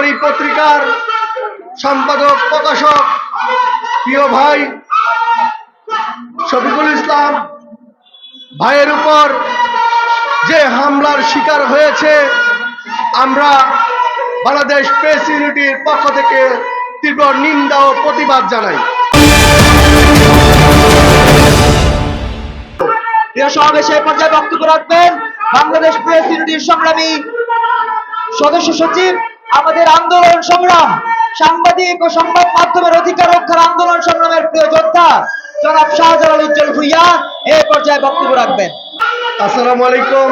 জনবাণী পত্রিকার সম্পাদক, প্রকাশক, প্রিয় ভাই শফিকুল ইসলাম ভাইয়ের উপর যে হামলার শিকার হয়েছে, আমরা বাংলাদেশ প্রেস ইউনিটির পক্ষ থেকে তীব্র নিন্দা ও প্রতিবাদ জানাই। সমাবেশে পর্যায়ে বক্তব্য রাখবেন বাংলাদেশ প্রেস ইউনিটির সংগ্রামী সদস্য সচিব আমাদের আন্দোলন সংগ্রাম, সাংবাদিক ও সংবাদ মাধ্যমের অধিকার রক্ষার আন্দোলন সংগ্রামের প্রিয় যোদ্ধা জনাব শাহজালাল উজ্জ্বল ভুইয়া এই পর্যায়ে বক্তব্য রাখবেন। আসসালামু আলাইকুম,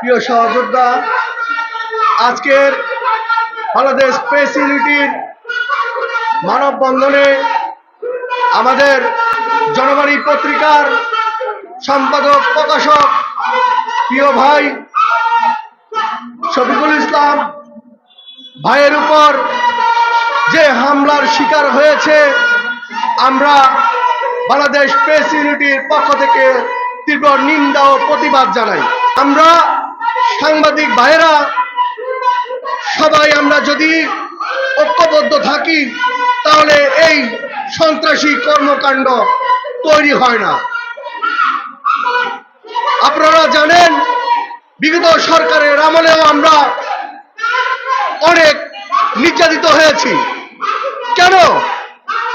প্রিয় সহযোদ্ধা। আজকের বাংলাদেশ প্রেস ইউনিটির মানববন্ধনে আমাদের জনবাণী পত্রিকার সম্পাদক, প্রকাশক, প্রিয় ভাই শফিকুল ইসলাম ভাইয়ের উপর যে হামলার শিকার হয়েছে, আমরা বাংলাদেশ প্রেস ইউনিটির পক্ষ থেকে তীব্র নিন্দা ও প্রতিবাদ জানাই। আমরা সাংবাদিক ভাইয়েরা, সবাই আমরা যদি ঐক্যবদ্ধ থাকি, তাহলে এই সন্ত্রাসী কর্মকাণ্ড তৈরি হয় না। আপনারা জানেন, বিগত সরকারের আমলেও আমরা অনেক নির্যাতিত হয়েছি। কেন?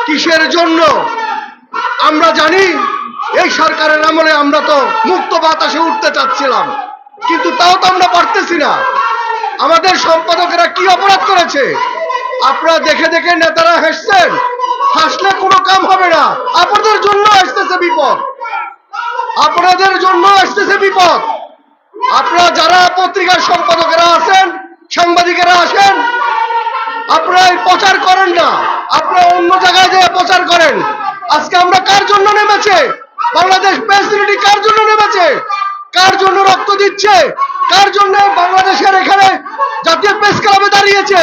কিসের জন্য? আমরা জানি এই সরকারের আমলে আমরা তো মুক্ত বাতাসে উঠতে চাচ্ছিলাম। কিন্তু তাও তো আমরা পারতেছি না। আমাদের সম্পাদকেরা কি অপরাধ করেছে? আপনারা দেখে দেখে নেতারা হাসছেন। হাসলে কোনো কাম হবে না। আপনাদের জন্য আসতেছে বিপদ। আপনাদের জন্য আসতেছে বিপদ। আপনারা যারা পত্রিকার সম্পাদকেরা আছেন সাংবাদিকেরা আসেন, আপনারা প্রচার করেন না, আপনারা অন্য জায়গায় যেয়ে প্রচার করেন। আজকে আমরা কার জন্য নেমেছে? বাংলাদেশ প্রেসিডেন্টি কার জন্য নেমেছে? কার জন্য রক্ত দিচ্ছে? কার জন্য বাংলাদেশের এখানে জাতীয় প্রেস ক্লাবে দাঁড়িয়েছে?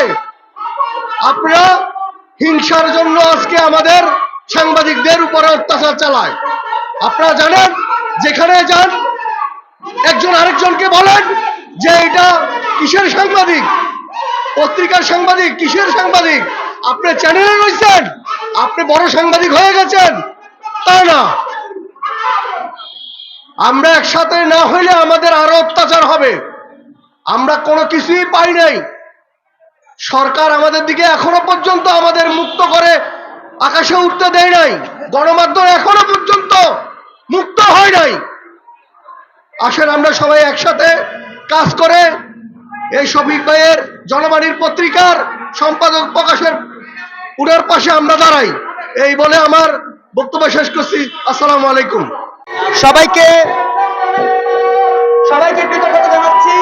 আপনারা হিংসার জন্য আজকে আমাদের সাংবাদিকদের উপরে অত্যাচার চালায়। আপনারা জানেন, যেখানে যান, একজন আরেকজনকে বলেন যে এটা কিসের সাংবাদিক? পত্রিকার সাংবাদিক, কিসের সাংবাদিক? আপনি চ্যানেলে রয়েছেন? আপনি বড় সাংবাদিক হয়ে গেছেন? তা না। আমরা একসাথে না হইলে আমাদের আরও অত্যাচার হবে। আমরা কোনো কিছুই পাই নাই। সরকার আমাদের দিকে এখনও পর্যন্ত আমাদের মুক্ত করে আকাশে উঠতে দেয় নাই। গণমাধ্যম এখনও পর্যন্ত মুক্ত হয় নাই। আসেন আমরা সবাই একসাথে কাজ করে এই শফিক ভাইয়ের জনবাণীর পত্রিকার সম্পাদক প্রকাশের উনার পাশে আমরা দাঁড়াই। এই বলে আমার বক্তব্য শেষ করছি। আসসালামু আলাইকুম। সবাইকে সবাইকে কৃতজ্ঞতা জানাচ্ছি।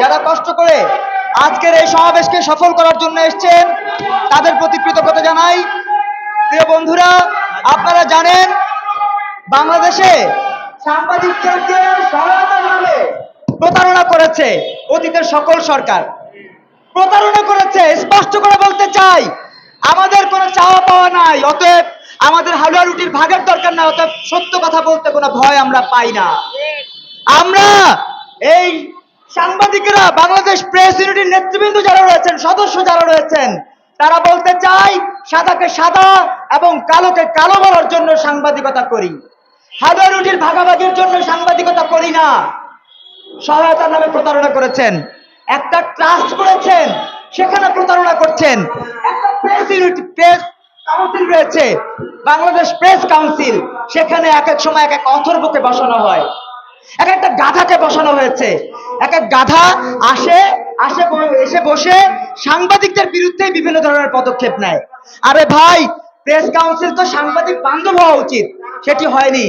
যারা কষ্ট করে আজকের এই সমাবেশকে সফল করার জন্য এসেছেন তাদের প্রতি কৃতজ্ঞতা জানাই। প্রিয় বন্ধুরা আপনারা জানেন বাংলাদেশে সাংবাদিকদেরকে প্রতারণা করেছে। অতীতের সকল সরকার। প্রতারণা করেছে, স্পষ্ট করে বলতে চাই, আমাদের কোনো চাওয়া পাওয়া নাই, অতএব আমাদের হালুয়া রুটির ভাগের দরকার না অতএব সত্য কথা বলতে কোনো ভয় আমরা পাই না। আমরা এই সাংবাদিকেরা, বাংলাদেশ প্রেস ইউনিটির নেতৃবৃন্দ যারা রয়েছেন, সদস্য যারা রয়েছেন, তারা বলতে চাই, সাদাকে সাদা এবং কালোকে কালো বলার জন্য সাংবাদিকতা করি। হালুয়া রুটির ভাগাভাগির জন্য সাংবাদিকতা করি না। সহায়তার নামে প্রতারণা করেছেন। একটা ট্রাস্ট করেছেন, সেখানে প্রতারণা করছেন। কাউন্সিল রয়েছে, বাংলাদেশ প্রেস কাউন্সিল সেখানে এক এক সময় এক এক অথর্বকে বসানো হয়। এক একটা গাধাকে বসানো হয়েছে। এক এক গাধা আসে আসে এসে বসে সাংবাদিকদের বিরুদ্ধে বিভিন্ন ধরনের পদক্ষেপ নেয়। আরে ভাই প্রেস কাউন্সিল তো সাংবাদিক বান্ধব হওয়া উচিত, সেটি হয়নি।